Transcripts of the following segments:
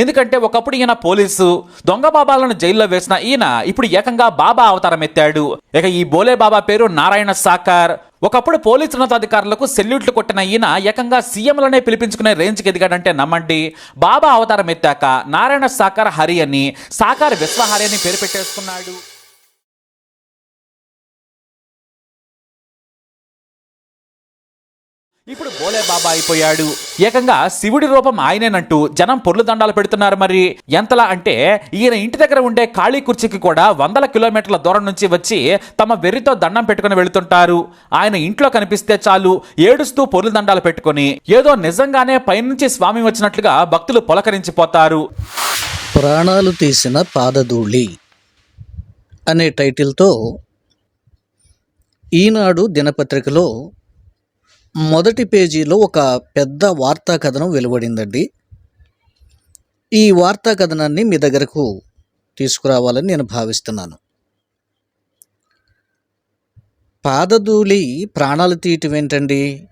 ఎందుకంటే ఒకప్పుడు ఈయన పోలీసు దొంగ బాబాలను జైల్లో వేసిన ఈయన ఇప్పుడు ఏకంగా బాబా అవతారం ఎత్తాడు ఇక ఈ బోలే బాబా పేరు నారాయణ సాకార్. ఒకప్పుడు పోలీసు ఉన్నతాధికారులకు సెల్యూట్లు కొట్టిన ఈయన ఏకంగా సీఎంలనే పిలిపించుకునే రేంజ్కి ఎదిగాడంటే నమ్మండి. బాబా అవతారం ఎత్తాక నారాయణ సాకార్ హరి అని సాకార్ విశ్వహరి అని పేరు పెట్టేసుకున్నాడు. ఇప్పుడు బోలే బాబా అయిపోయాడు. ఏకంగా శివుడి రూపం ఆయనేనంటూ జనం పొర్లు దండాలు పెడుతున్నారు మరి. ఎంతలా అంటే ఈయన ఇంటి దగ్గర ఉండే ఖాళీ కుర్చీకి కూడా వందల కిలోమీటర్ల దూరం నుంచి వచ్చి తమ వెర్రితో దండం పెట్టుకుని వెళుతుంటారు. ఆయన ఇంట్లో కనిపిస్తే చాలు ఏడుస్తూ పొర్లు దండాలు పెట్టుకొని ఏదో నిజంగానే పైనుంచి స్వామి వచ్చినట్లుగా భక్తులు పులకరించిపోతారు. ప్రాణాలు తీసిన పాదధూళి అనే టైటిల్తో ఈనాడు దినపత్రికలో మొదటి పేజీలో ఒక పెద్ద వార్తా కథనం వెలువడిందండి. ఈ వార్తా కథనాన్ని మీ దగ్గరకు తీసుకురావాలని నేను భావిస్తున్నాను. పాదధూళి ప్రాణాలు తీయటం ఏంటండి?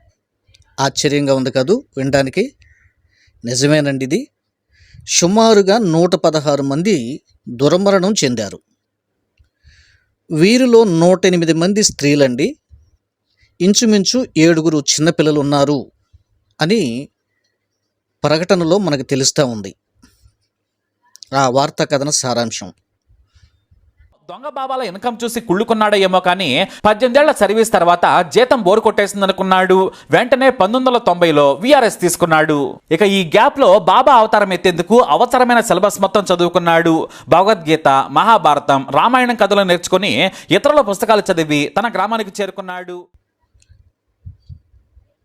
ఆశ్చర్యంగా ఉంది కదూ వినడానికి నిజమేనండి ఇది. సుమారుగా నూట పదహారు మంది దుర్మరణం చెందారు. వీరిలో నూట ఎనిమిది మంది స్త్రీలండి. ఇంచుమించు ఏడుగురు చిన్నపిల్లలు ఉన్నారు అని ప్రకటనలో మనకు తెలుస్తూ ఉంది. ఆ వార్తా కథన సారాంశం. దొంగ బాబాల ఇన్కమ్ చూసి కుళ్ళుకున్నాడో ఏమో కానీ పద్దెనిమిదేళ్ళ సర్వీస్ తర్వాత జీతం బోరు కొట్టేసింది అనుకున్నాడు వెంటనే పంతొమ్మిది వందల తొంభైలో విఆర్ఎస్ తీసుకున్నాడు. ఇక ఈ గ్యాప్లో బాబా అవతారం ఎత్తేందుకు అవసరమైన సిలబస్ మొత్తం చదువుకున్నాడు. భగవద్గీత మహాభారతం రామాయణం కథలు నేర్చుకుని ఇతరుల పుస్తకాలు చదివి తన గ్రామానికి చేరుకున్నాడు.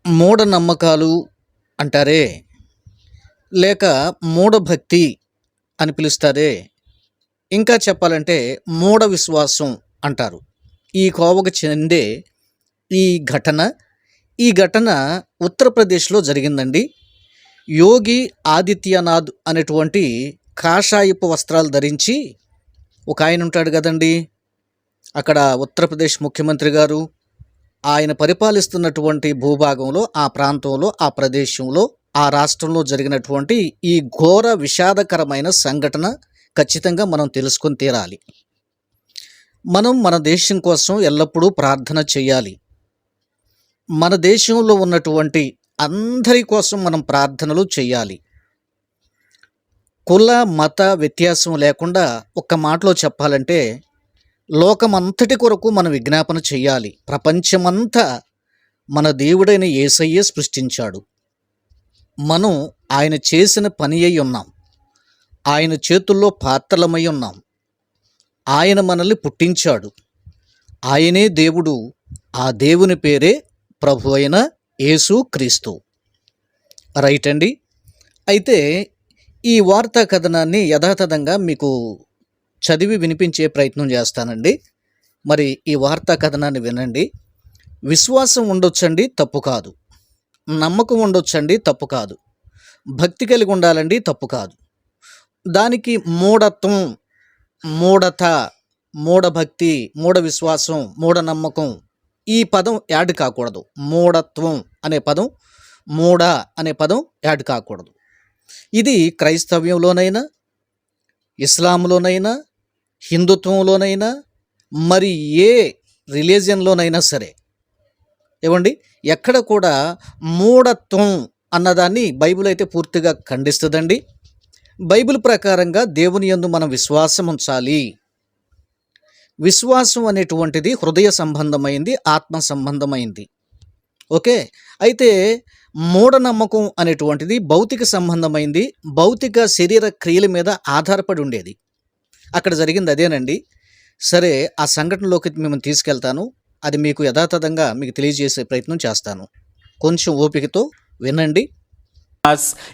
మూఢనమ్మకాలు అంటారే? లేక మూఢభక్తి అని పిలుస్తారే? ఇంకా చెప్పాలంటే మూఢ విశ్వాసం అంటారు. ఈ కోవకు చెందే ఈ ఘటన ఈ ఘటన ఉత్తరప్రదేశ్లో జరిగిందండి. యోగి ఆదిత్యనాథ్ అనేటువంటి కాషాయపు వస్త్రాలు ధరించి ఒక ఆయన ఉంటాడు కదండి. అక్కడ ఉత్తరప్రదేశ్ ముఖ్యమంత్రి గారు ఆయన పరిపాలిస్తున్నటువంటి భూభాగంలో ఆ ప్రాంతంలో ఆ ప్రదేశంలో ఆ రాష్ట్రంలో జరిగినటువంటి ఈ ఘోర విషాదకరమైన సంఘటన ఖచ్చితంగా మనం తెలుసుకొని తీరాలి. మనం మన దేశం కోసం ఎల్లప్పుడూ ప్రార్థన చేయాలి. మన దేశంలో ఉన్నటువంటి అందరి కోసం మనం ప్రార్థనలు చేయాలి. కుల మత వ్యత్యాసం లేకుండా ఒక్క మాటలో చెప్పాలంటే లోకమంతటి కొరకు మనం విజ్ఞాపన చేయాలి. ప్రపంచమంతా మన దేవుడైన యేసయ్యే సృష్టించాడు. మనం ఆయన చేసిన పని అయి ఉన్నాం. ఆయన చేతుల్లో పాత్రలమై ఉన్నాం. ఆయన మనల్ని పుట్టించాడు. ఆయనే దేవుడు. ఆ దేవుని పేరే ప్రభు అయిన యేసు క్రీస్తు. రైట్ అండి. అయితే ఈ వార్తా కథనాన్ని యథాతథంగా మీకు చదివి వినిపించే ప్రయత్నం చేస్తానండి. మరి ఈ వార్తా కథనాన్ని వినండి. విశ్వాసం ఉండొచ్చండి తప్పు కాదు. నమ్మకం ఉండొచ్చండి తప్పు కాదు. భక్తి కలిగి ఉండాలండి తప్పు కాదు. దానికి మూఢత్వం మూఢత మూఢభక్తి మూఢ విశ్వాసం మూఢనమ్మకం ఈ పదం యాడ్ కాకూడదు. మూఢత్వం అనే పదం మూఢ అనే పదం యాడ్ కాకూడదు. ఇది క్రైస్తవ్యంలోనైనా ఇస్లాంలోనైనా హిందుత్వంలోనైనా మరి ఏ రిలీజియన్లోనైనా సరే. ఏమండి? ఎక్కడ కూడా మూఢత్వం అన్నదాన్ని బైబిల్ అయితే పూర్తిగా ఖండిస్తుందండి. బైబిల్ ప్రకారంగా దేవుని యందు మనం విశ్వాసం ఉంచాలి. విశ్వాసం అనేటువంటిది హృదయ సంబంధమైంది ఆత్మ సంబంధమైంది. ఓకే? అయితే మూఢనమ్మకం అనేటువంటిది భౌతిక సంబంధమైంది భౌతిక శరీర క్రియల మీద ఆధారపడి ఉండేది. అక్కడ జరిగింది అదేనండి. సరే ఆ సంఘటనలోకి మిమ్మల్ని తీసుకెళ్తాను. అది మీకు యథాతథంగా మీకు తెలియజేసే ప్రయత్నం చేస్తాను. కొంచెం ఓపికతో వినండి.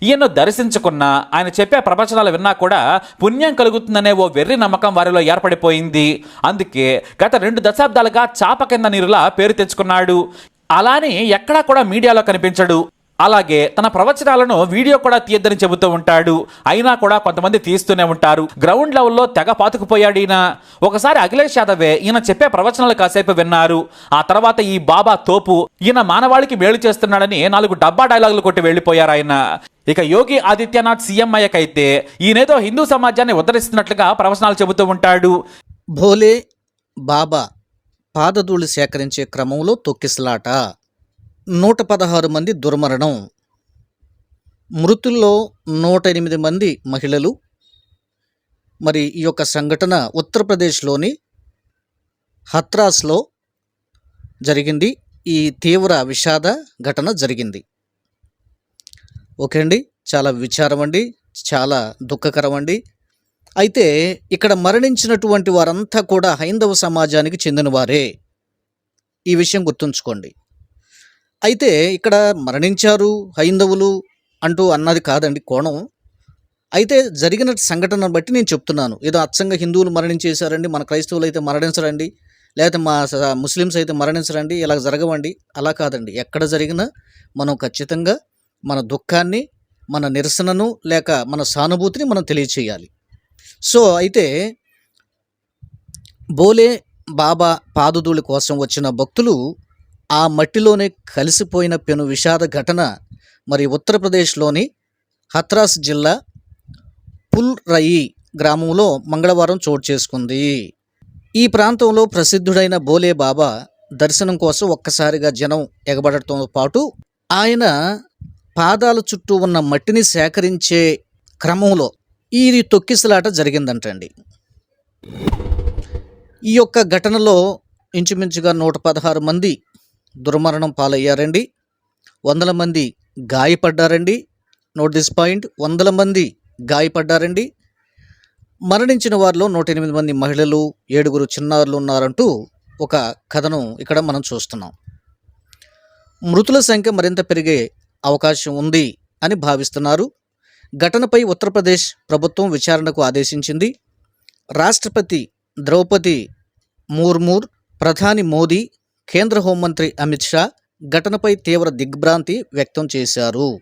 ఈయన్ను దర్శించుకున్న ఆయన చెప్పే ప్రవచనాలు విన్నా కూడా పుణ్యం కలుగుతుందనే ఓ వెర్రి నమ్మకం వారిలో ఏర్పడిపోయింది. అందుకే గత రెండు దశాబ్దాలుగా చాప కింద నీరులా పేరు తెచ్చుకున్నాడు. అలానే ఎక్కడా కూడా మీడియాలో కనిపించడు. అలాగే తన ప్రవచనాలను వీడియో కూడా తీయద్దని చెబుతూ ఉంటాడు. అయినా కూడా కొంతమంది తీస్తూనే ఉంటారు. గ్రౌండ్ లెవెల్లో తెగ పాతుకుపోయాడు ఈయన. ఒకసారి అఖిలేష్ యాదవే ఈయన చెప్పే ప్రవచనాలు కాసేపు విన్నారు. ఆ తర్వాత ఈ బాబా తోపు ఈయన మానవాళికి మేలు చేస్తున్నాడని నాలుగు డబ్బా డైలాగులు కొట్టి వెళ్ళిపోయారు ఆయన. ఇక యోగి ఆదిత్యనాథ్ సీఎం అయ్యకైతే ఈయనేదో హిందూ సమాజాన్ని ఉద్ధరిస్తున్నట్లుగా ప్రవచనాలు చెబుతూ ఉంటాడు. భోలే బాబా పాదధూళి సేకరించే క్రమంలో తొక్కిసలాట. నూట పదహారు మంది దుర్మరణం. మృతుల్లో నూట ఎనిమిది మంది మహిళలు. మరి ఈ యొక్క సంఘటన ఉత్తరప్రదేశ్లోని హత్రాస్లో జరిగింది. ఈ తీవ్ర విషాద ఘటన జరిగింది. ఓకే అండి చాలా విచారం అండి చాలా దుఃఖకరం అండి. అయితే ఇక్కడ మరణించినటువంటి వారంతా కూడా హైందవ సమాజానికి చెందినవారే. ఈ విషయం గుర్తుంచుకోండి. అయితే ఇక్కడ మరణించారు హైందవులు అంటూ అన్నది కాదండి కోణం. అయితే జరిగిన సంఘటనను బట్టి నేను చెప్తున్నాను. ఏదో అచ్చంగా హిందువులు మరణించేశారండి మన క్రైస్తవులు అయితే మరణించరండి లేకపోతే మా స- ముస్లిమ్స్ అయితే మరణించరండి ఇలా జరగవండి అలా కాదండి. ఎక్కడ జరిగినా మనం ఖచ్చితంగా మన దుఃఖాన్ని మన నిరసనను లేక మన సానుభూతిని మనం తెలియచేయాలి. సో అయితే బోలే బాబా పాదుదూళి కోసం వచ్చిన భక్తులు ఆ మట్టిలోనే కలిసిపోయిన పెను విషాద ఘటన మరి ఉత్తరప్రదేశ్లోని హత్రాస్ జిల్లా పుల్ రయి గ్రామంలో మంగళవారం చోటు చేసుకుంది. ఈ ప్రాంతంలో ప్రసిద్ధుడైన బోలే బాబా దర్శనం కోసం ఒక్కసారిగా జనం ఎగబడటంతో పాటు ఆయన పాదాల చుట్టూ ఉన్న మట్టిని సేకరించే క్రమంలో ఇది తొక్కిసలాట జరిగిందంటండి. ఈ యొక్క ఘటనలో ఇంచుమించుగా నూట పదహారు మంది దుర్మరణం పాలయ్యారండి. వందల మంది గాయపడ్డారండి. నోట్ దిస్ పాయింట్ వందల మంది గాయపడ్డారండి. మరణించిన వారిలో నూట ఎనిమిది మంది మహిళలు ఏడుగురు చిన్నారులు ఉన్నారంటూ ఒక కథను ఇక్కడ మనం చూస్తున్నాం. మృతుల సంఖ్య మరింత పెరిగే అవకాశం ఉంది అని భావిస్తున్నారు. ఘటనపై ఉత్తరప్రదేశ్ ప్రభుత్వం విచారణకు ఆదేశించింది. రాష్ట్రపతి ద్రౌపది మూర్మూర్ ప్రధాని మోదీ కేంద్ర హోంమంత్రి అమిత్ షా ఘటనపై తీవ్ర దిగ్భ్రాంతి వ్యక్తం చేశారు.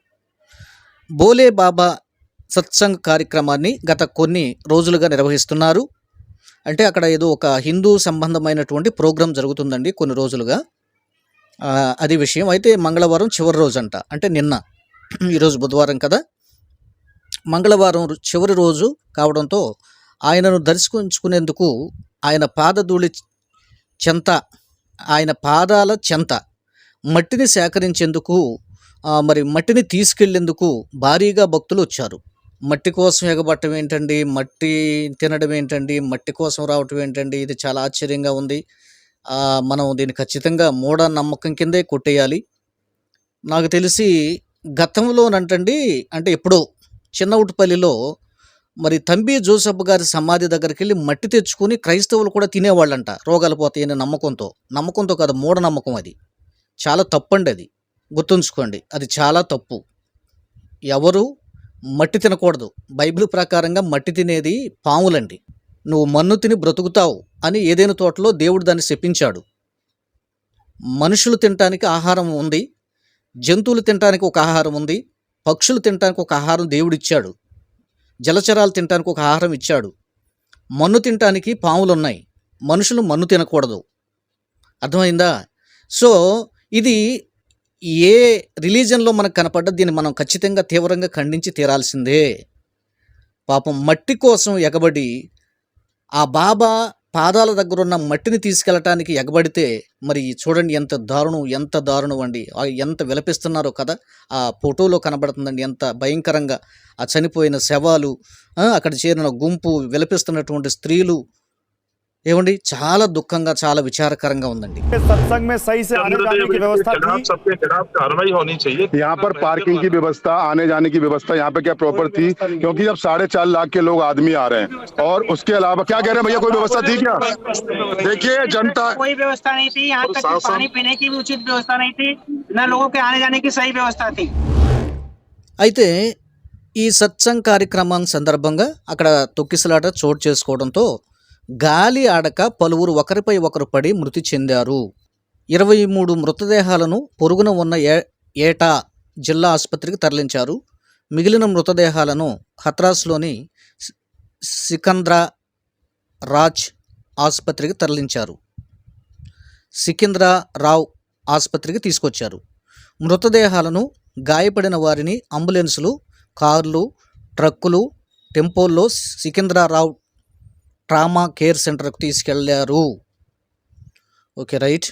బోలే బాబా సత్సంగ్ కార్యక్రమాన్ని గత కొన్ని రోజులుగా నిర్వహిస్తున్నారు. అంటే అక్కడ ఏదో ఒక హిందూ సంబంధమైనటువంటి ప్రోగ్రాం జరుగుతుందండి కొన్ని రోజులుగా. అది విషయం. అయితే మంగళవారం చివరి రోజు అంట అంటే నిన్న ఈరోజు బుధవారం కదా. మంగళవారం చివరి రోజు కావడంతో ఆయనను దర్శించుకునేందుకు ఆయన పాదధూళి చెంత ఆయన పాదాల చెంత. మట్టిని సేకరించేందుకు మరి మట్టిని తీసుకెళ్ళేందుకు భారీగా భక్తులు వచ్చారు. మట్టి కోసం ఎగబట్టం ఏంటండి? మట్టి తినడం ఏంటండి? మట్టి కోసం రావటం ఏంటండి? ఇది చాలా ఆశ్చర్యంగా ఉంది. మనం దీన్ని ఖచ్చితంగా మూఢ నమ్మకం కిందే కొట్టేయాలి. నాకు తెలిసి గతంలోనంటండి అంటే ఎప్పుడో చిన్నవుటిపల్లిలో మరి తంబి జోసఫ్ గారి సమాధి దగ్గరికి వెళ్ళి మట్టి తెచ్చుకుని క్రైస్తవులు కూడా తినేవాళ్ళంట. రోగాలు పోతాయని నమ్మకంతో. నమ్మకంతో కాదు మూఢనమ్మకం అది. చాలా తప్పండి అది. గుర్తుంచుకోండి అది చాలా తప్పు. ఎవరు మట్టి తినకూడదు. బైబిల్ ప్రకారంగా మట్టి తినేది పాములండి. నువ్వు మన్ను తిని బ్రతుకుతావు అని ఏదైనా తోటలో దేవుడు దాన్ని శపించాడు. మనుషులు తినటానికి ఆహారం ఉంది జంతువులు తినటానికి ఒక ఆహారం ఉంది పక్షులు తినటానికి ఒక ఆహారం దేవుడిచ్చాడు. జలచరాలు తినటానికి ఒక ఆహారం ఇచ్చాడు. మన్ను తినటానికి పాములు ఉన్నాయి మనుషులు మన్ను తినకూడదు. అర్థమైందా? సో ఇది ఏ రిలీజన్లో మనకు కనపడ్డ దీన్ని మనం ఖచ్చితంగా తీవ్రంగా ఖండించి తీరాల్సిందే. పాపం మట్టి కోసం ఎగబడి ఆ బాబా పాదాల దగ్గర ఉన్న మట్టిని తీసుకెళ్ళటానికి ఎగబడితే మరి చూడండి ఎంత దారుణం ఎంత దారుణం అండి. ఎంత విలపిస్తున్నారో కదా ఆ ఫోటోలో కనబడుతుందండి ఎంత భయంకరంగా. ఆ చనిపోయిన శవాలు అక్కడ చేరిన గుంపు విలపిస్తున్నటువంటి స్త్రీలు ఏమండి చాలా దుఃఖంగా చాలా విచారకరంగా ఉందండి सत्संग में सही से आने जाने की व्यवस्था खिलाफ थी सबके खिलाफ कार्रवाई होनी चाहिए यहाँ पर पार्किंग की व्यवस्था आने जाने की व्यवस्था यहाँ पे क्या प्रॉपर थी क्योंकि अब साढ़े चार लाख के लोग आदमी आ रहे हैं और उसके अलावा क्या कह रहे हैं भैया कोई व्यवस्था थी क्या देखिए जनता कोई व्यवस्था नहीं थी यहाँ तो तक कि शासन- पानी पीने की भी उचित व्यवस्था नहीं थी न लोगों के आने जाने की सही व्यवस्था थी అయితే ఈ సత్సంగ్ కార్యక్రమం సందర్భంగా అక్కడ తొక్కిసలాట చోటు చేసుకోవడంతో గాలి ఆడక పలువురు ఒకరిపై ఒకరు పడి మృతి చెందారు. ఇరవై మూడు మృతదేహాలను పొరుగున ఉన్న ఏ ఏటా జిల్లా ఆసుపత్రికి తరలించారు. మిగిలిన మృతదేహాలను హత్రాస్లోని సికంద్రా రాజ్ ఆసుపత్రికి తరలించారు. సికింద్రా రావ్ ఆసుపత్రికి తీసుకొచ్చారు. మృతదేహాలను గాయపడిన వారిని అంబులెన్సులు కార్లు ట్రక్కులు టెంపోల్లో సికింద్రారావు ట్రామా కేర్ సెంటర్కు తీసుకెళ్ళారు. Okay right.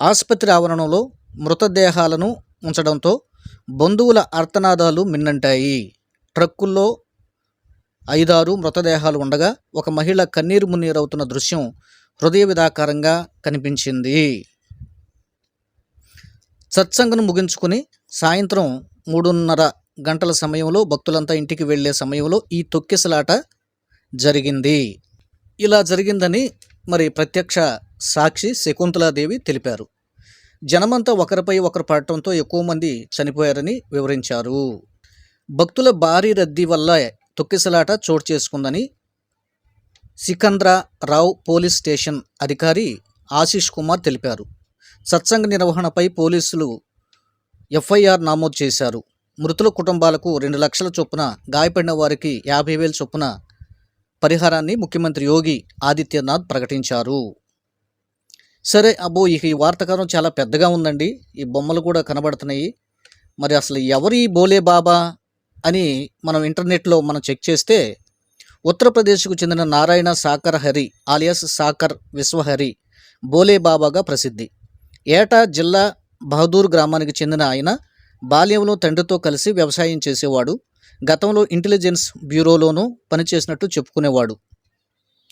ఆసుపత్రి ఆవరణలో మృతదేహాలను ఉంచడంతో బంధువుల అర్తనాదాలు మిన్నంటాయి. ట్రక్కుల్లో ఐదారు మృతదేహాలు ఉండగా ఒక మహిళ కన్నీరు మున్నీరవుతున్న దృశ్యం హృదయ విధాకారంగా కనిపించింది. సత్సంగను ముగించుకుని సాయంత్రం మూడున్నర గంటల సమయంలో భక్తులంతా ఇంటికి వెళ్ళే సమయంలో ఈ తొక్కిసలాట జరిగింది. ఇలా జరిగిందని మరి ప్రత్యక్ష సాక్షి శకుంతలాదేవి తెలిపారు. జనమంతా ఒకరిపై ఒకరు పడటంతో ఎక్కువ మంది చనిపోయారని వివరించారు. భక్తుల భారీ రద్దీ వల్ల తొక్కిసలాట చోటు చేసుకుందని సికంద్రా రావ్ పోలీస్ స్టేషన్ అధికారి ఆశీష్ కుమార్ తెలిపారు. సత్సంగ నిర్వహణపై పోలీసులు ఎఫ్ఐఆర్ నమోదు చేశారు. మృతుల కుటుంబాలకు రెండు లక్షల చొప్పున గాయపడిన వారికి యాభై వేల చొప్పున పరిహారాన్ని ముఖ్యమంత్రి యోగి ఆదిత్యనాథ్ ప్రకటించారు. సరే అబ్బో ఇక ఈ వార్తకారం చాలా పెద్దగా ఉందండి. ఈ బొమ్మలు కూడా కనబడుతున్నాయి. మరి అసలు ఎవరి బోలే బాబా అని మనం ఇంటర్నెట్లో మనం చెక్ చేస్తే ఉత్తరప్రదేశ్కు చెందిన నారాయణ సాకర్ హరి ఆలియాస్ సాకర్ విశ్వహరి బోలే బాబాగా ప్రసిద్ధి. ఏటా జిల్లా బహదూర్ గ్రామానికి చెందిన ఆయన బాల్యంలో తండ్రితో కలిసి వ్యవసాయం చేసేవాడు. గతంలో ఇంటెలిజెన్స్ బ్యూరోలోనూ పనిచేసినట్టు చెప్పుకునేవాడు.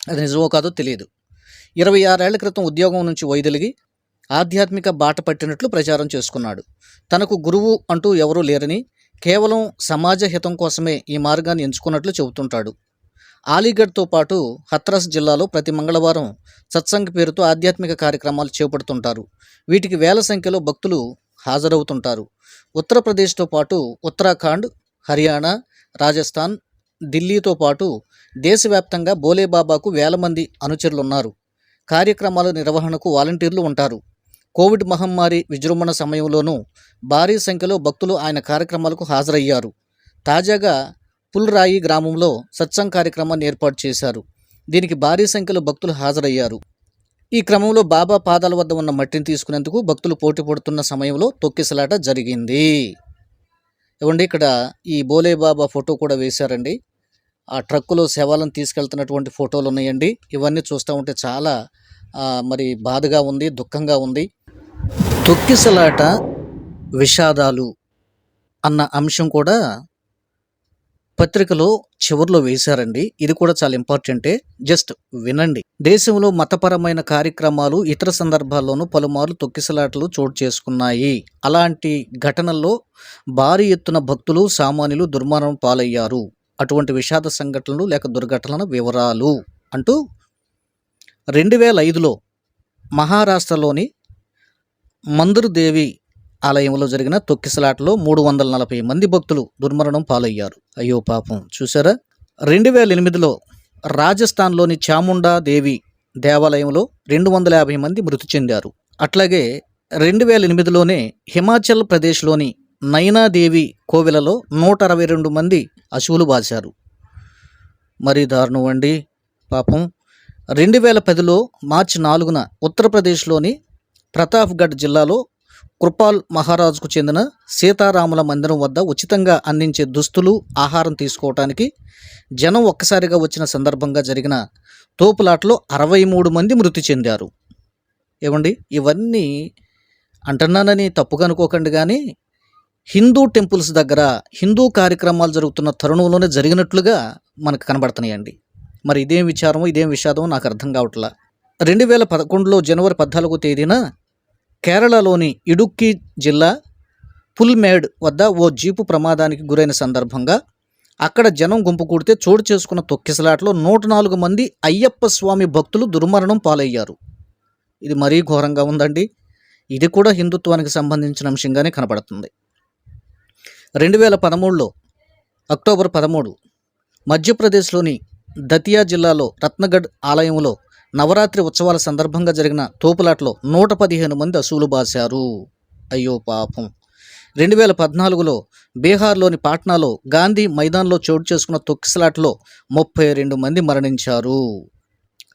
అది నిజమో కాదో తెలియదు. ఇరవై ఆరేళ్ళ క్రితం ఉద్యోగం నుంచి వైదొలిగి ఆధ్యాత్మిక బాట పట్టినట్లు ప్రచారం చేసుకున్నాడు. తనకు గురువు అంటూ ఎవరూ లేరని కేవలం సమాజ హితం కోసమే ఈ మార్గాన్ని ఎంచుకున్నట్లు చెబుతుంటాడు. అలీగఢ్తో పాటు హత్రాస్ జిల్లాలో ప్రతి మంగళవారం సత్సంగ్ పేరుతో ఆధ్యాత్మిక కార్యక్రమాలు చేపడుతుంటారు. వీటికి వేల సంఖ్యలో భక్తులు హాజరవుతుంటారు. ఉత్తరప్రదేశ్తో పాటు ఉత్తరాఖండ్ హర్యానా రాజస్థాన్ ఢిల్లీతో పాటు దేశవ్యాప్తంగా బోలేబాబాకు వేల మంది అనుచరులున్నారు. కార్యక్రమాల నిర్వహణకు వాలంటీర్లు ఉంటారు. కోవిడ్ మహమ్మారి విజృంభణ సమయంలోనూ భారీ సంఖ్యలో భక్తులు ఆయన కార్యక్రమాలకు హాజరయ్యారు. తాజాగా పుల్రాయి గ్రామంలో సత్సంగ్ కార్యక్రమాన్ని ఏర్పాటు చేశారు. దీనికి భారీ సంఖ్యలో భక్తులు హాజరయ్యారు. ఈ క్రమంలో బాబా పాదాల వద్ద ఉన్న మట్టిని తీసుకునేందుకు భక్తులు పోటీ పడుతున్న సమయంలో తొక్కిసలాట జరిగింది. ఇవ్వండి ఇక్కడ ఈ బోలే బాబా ఫోటో కూడా వేశారండి. ఆ ట్రక్కులో శవాలను తీసుకెళ్తున్నటువంటి ఫోటోలు ఉన్నాయండి. ఇవన్నీ చూస్తూ ఉంటే చాలా మరి బాధగా ఉంది దుఃఖంగా ఉంది. తొక్కిసలాట విషాదాలు అన్న అంశం కూడా పత్రికలో చివరిలో వేశారండి. ఇది కూడా చాలా ఇంపార్టెంటే. జస్ట్ వినండి. దేశంలో మతపరమైన కార్యక్రమాలు ఇతర సందర్భాల్లోనూ పలుమార్లు తొక్కిసలాటలు చోటు చేసుకున్నాయి. అలాంటి ఘటనల్లో భారీ ఎత్తున భక్తులు సామాన్యులు దుర్మరణం పాలయ్యారు. అటువంటి విషాద సంఘటనలు లేక దుర్ఘటనల వివరాలు అంటూ రెండు వేల ఐదులో మహారాష్ట్రలోని మందురుదేవి ఆలయంలో జరిగిన తొక్కిసలాటలో మూడు వందల నలభై మంది భక్తులు దుర్మరణం పాలయ్యారు. అయ్యో పాపం. చూసారా రెండు వేల ఎనిమిదిలో రాజస్థాన్లోని చాముండా దేవి దేవాలయంలో రెండు వందల యాభై మంది మృతి చెందారు. అట్లాగే రెండు వేల ఎనిమిదిలోనే హిమాచల్ ప్రదేశ్లోని నైనాదేవి కోవెలలో నూట అరవై రెండు మంది అశువులు బాశారు మరి దారుణం అండి. పాపం. రెండు వేల పదిలో మార్చి నాలుగున ఉత్తరప్రదేశ్లోని ప్రతాప్గఢ్ జిల్లాలో కృపాల్ మహారాజుకు చెందిన సీతారాముల మందిరం వద్ద ఉచితంగా అందించే దుస్తులు ఆహారం తీసుకోవటానికి జనం ఒక్కసారిగా వచ్చిన సందర్భంగా జరిగిన తోపులాటలో అరవై మూడు మంది మృతి చెందారు. ఏమండి? ఇవన్నీ అంటున్నానని తప్పుగా అనుకోకండి కానీ హిందూ టెంపుల్స్ దగ్గర హిందూ కార్యక్రమాలు జరుగుతున్న తరుణంలోనే జరిగినట్లుగా మనకు కనబడుతున్నాయండి. మరి ఇదేం విచారమో ఇదేం విషాదమో నాకు అర్థం కావట్లా. రెండు వేల పదకొండులో జనవరి పద్నాలుగో తేదీన కేరళలోని ఇడుక్కి జిల్లా పుల్మేడ్ వద్ద ఓ జీపు ప్రమాదానికి గురైన సందర్భంగా అక్కడ జనం గుంపు కూడితే చోటు చేసుకున్న తొక్కిసలాటలో నూట నాలుగు మంది అయ్యప్ప స్వామి భక్తులు దుర్మరణం పాలయ్యారు. ఇది మరీ ఘోరంగా ఉందండి. ఇది కూడా హిందుత్వానికి సంబంధించిన అంశంగానే కనపడుతుంది రెండు వేల పదమూడులో అక్టోబర్ పదమూడు మధ్యప్రదేశ్లోని దతియా జిల్లాలో రత్నగఢ్ ఆలయంలో నవరాత్రి ఉత్సవాల సందర్భంగా జరిగిన తోపులాటలో నూట పదిహేను మంది అసూలు బాశారు. అయ్యో పాపం. రెండు వేల పద్నాలుగులో బీహార్లోని పాట్నాలో గాంధీ మైదాన్లో చోటు చేసుకున్న తొక్కిసలాట్లో ముప్పై రెండు మంది మరణించారు.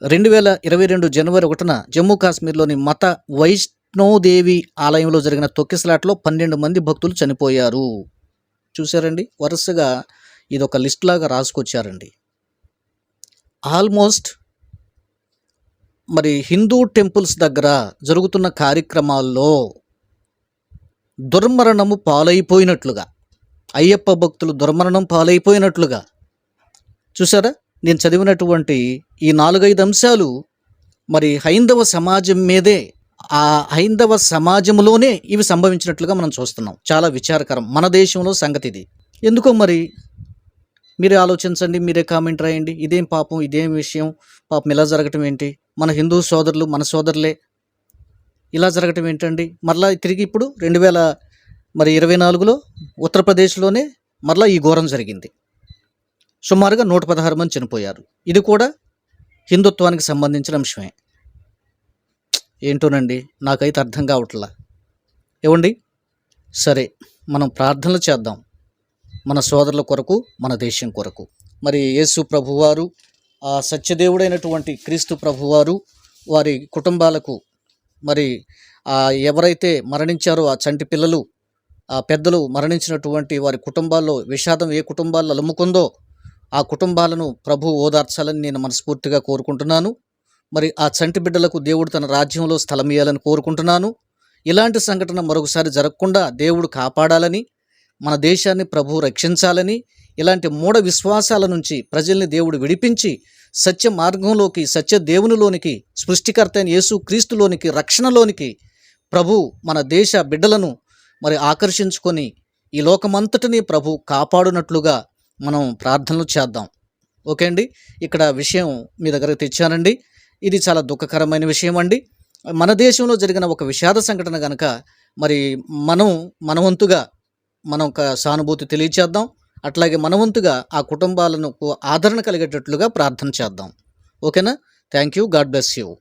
రెండు వేల ఇరవై రెండు జనవరి ఒకటిన జమ్మూ కాశ్మీర్లోని మత వైష్ణోదేవి ఆలయంలో జరిగిన తొక్కిసలాట్లో పన్నెండు మంది భక్తులు చనిపోయారు. చూశారండి? వరుసగా ఇది ఒక లిస్ట్ లాగా రాసుకొచ్చారండి. ఆల్మోస్ట్ మరి హిందూ టెంపుల్స్ దగ్గర జరుగుతున్న కార్యక్రమాల్లో దుర్మరణము పాలైపోయినట్లుగా అయ్యప్ప భక్తులు దుర్మరణం పాలైపోయినట్లుగా. చూసారా నేను చదివినటువంటి ఈ నాలుగైదు అంశాలు మరి హైందవ సమాజం మీదే ఆ హైందవ సమాజంలోనే ఇవి సంభవించినట్లుగా మనం చూస్తున్నాం. చాలా విచారకరం. మన దేశంలో సంగతి ఇది ఎందుకో మరి? మీరే ఆలోచించండి మీరే కామెంట్ రాయండి. ఇదేం పాపం ఇదేం విషయం? పాపం ఇలా జరగటం ఏంటి? మన హిందూ సోదరులు మన సోదరులే. ఇలా జరగటం ఏంటండి? మరలా తిరిగి ఇప్పుడు రెండు వేల మరి ఇరవై నాలుగులో ఉత్తరప్రదేశ్లోనే మరలా ఈ ఘోరం జరిగింది. సుమారుగా నూట పదహారు మంది చనిపోయారు. ఇది కూడా హిందుత్వానికి సంబంధించిన అంశమే. ఏంటోనండి? నాకైతే అర్థం కావట్లా. ఏమండి సరే మనం ప్రార్థనలు చేద్దాం. మన సోదరుల కొరకు మన దేశం కొరకు. మరి యేసు ప్రభువారు ఆ సత్యదేవుడైనటువంటి క్రీస్తు ప్రభువారు వారి కుటుంబాలకు మరి ఎవరైతే మరణించారో ఆ చంటి పిల్లలు ఆ పెద్దలు మరణించినటువంటి వారి కుటుంబాల్లో విషాదం ఏ కుటుంబాల్లో అలుముకుందో ఆ కుటుంబాలను ప్రభు ఓదార్చాలని నేను మనస్ఫూర్తిగా కోరుకుంటున్నాను. మరి ఆ చంటి బిడ్డలకు దేవుడు తన రాజ్యంలో స్థలం ఇవ్వాలని కోరుకుంటున్నాను. ఇలాంటి సంఘటన మరొకసారి జరగకుండా దేవుడు కాపాడాలని మన దేశాన్ని ప్రభు రక్షించాలని ఇలాంటి మూఢ విశ్వాసాల నుంచి ప్రజల్ని దేవుడు విడిపించి సత్య మార్గంలోకి సత్య దేవునిలోనికి సృష్టికర్త అయిన యేసు క్రీస్తులోనికి రక్షణలోనికి ప్రభు మన దేశ బిడ్డలను మరి ఆకర్షించుకొని ఈ లోకమంతటిని ప్రభు కాపాడునట్లుగా మనం ప్రార్థనలు చేద్దాం. ఓకే అండి? ఇక్కడ విషయం మీ దగ్గరకు తెచ్చానండి. ఇది చాలా దుఃఖకరమైన విషయం అండి. మన దేశంలో జరిగిన ఒక విషాద సంఘటన కనుక మరి మనం మనవంతుగా మనం ఒక సానుభూతి తెలియచేద్దాం. అట్లాగే మనవంతుగా ఆ కుటుంబాలను ఆదరణ కలిగేటట్లుగా ప్రార్థన చేద్దాం. ఓకేనా? Thank you God bless you.